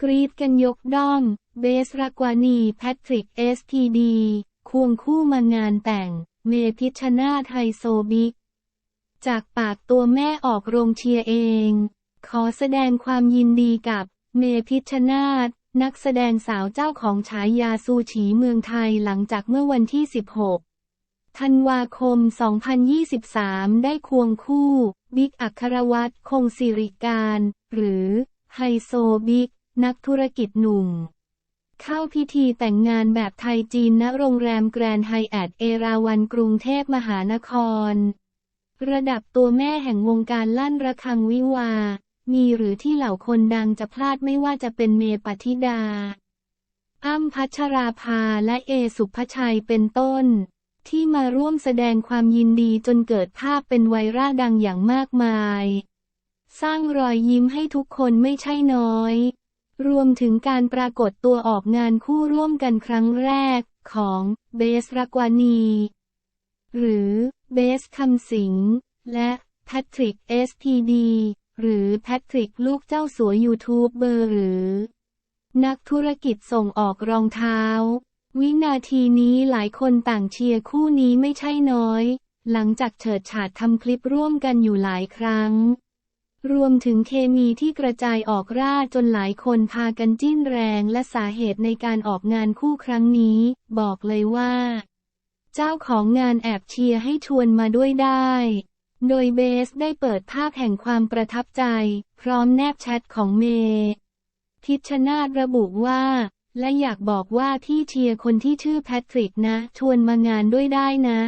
กรีดกันยกด้อม เบสรักวานี แพทริกเอสพีดีควงคู่มางานแต่ง เมพิชนาไฮโซบิ๊กจากปากตัวแม่ออกโรงเชียร์เอง ขอแสดงความยินดีกับเมพิชนาธนักแสดงสาวเจ้าของฉายาซูฉีเมืองไทยหลังจากเมื่อวันที่ 16 ธันวาคม 2023 ได้ควงคู่ บิ๊กอัครวัตรคงสิริการ หรือ ไฮโซบิ๊ก นักธุรกิจหนุ่ม เข้าพิธีแต่งงานแบบไทยจีนณโรงแรมแกรนด์ไฮแอทเอราวันกรุงเทพมหานคร ระดับตัวแม่แห่งวงการลั่นระฆังวิวา มีหรือที่เหล่าคนดังจะพลาดไม่ว่าจะเป็นเมปฏิดาอ้ำพัชราภาและเอสุภชัยเป็นต้น ที่มาร่วมแสดงความยินดีจนเกิดภาพเป็นไวรัลดังอย่างมากมาย สร้างรอยยิ้มให้ทุกคนไม่ใช่น้อย วมถึงการปรากฏตัวออกงานคู่ร่วมกันครั้งแรกของเบสรักวานี หรือเบสคำสิง และแพทริกเอสพีดีหรือแพทริกลูกเจ้าสัวยูทูบเบอร์หรือ นักธุรกิจส่งออกรองเท้า วินาทีนี้หลายคนต่างเชียร์คู่นี้ไม่ใช่น้อย หลังจากเฉิดฉาดทำคลิปร่วมกันอยู่หลายครั้ง รวมถึงเคมีที่กระจายออกราจนหลายคนพากันจิ้นแรงและสาเหตุในการออกงานคู่ครั้งนี้ บอกเลยว่า เจ้าของงานแอบเชียร์ให้ชวนมาด้วยได้ โดยเบสได้เปิดภาพแห่งความประทับใจ พร้อมแนบแชทของเมย์พิชชนาธระบุว่า และอยากบอกว่าที่เชียร์คนที่ชื่อแพทริกนะ ชวนมางานด้วยได้นะ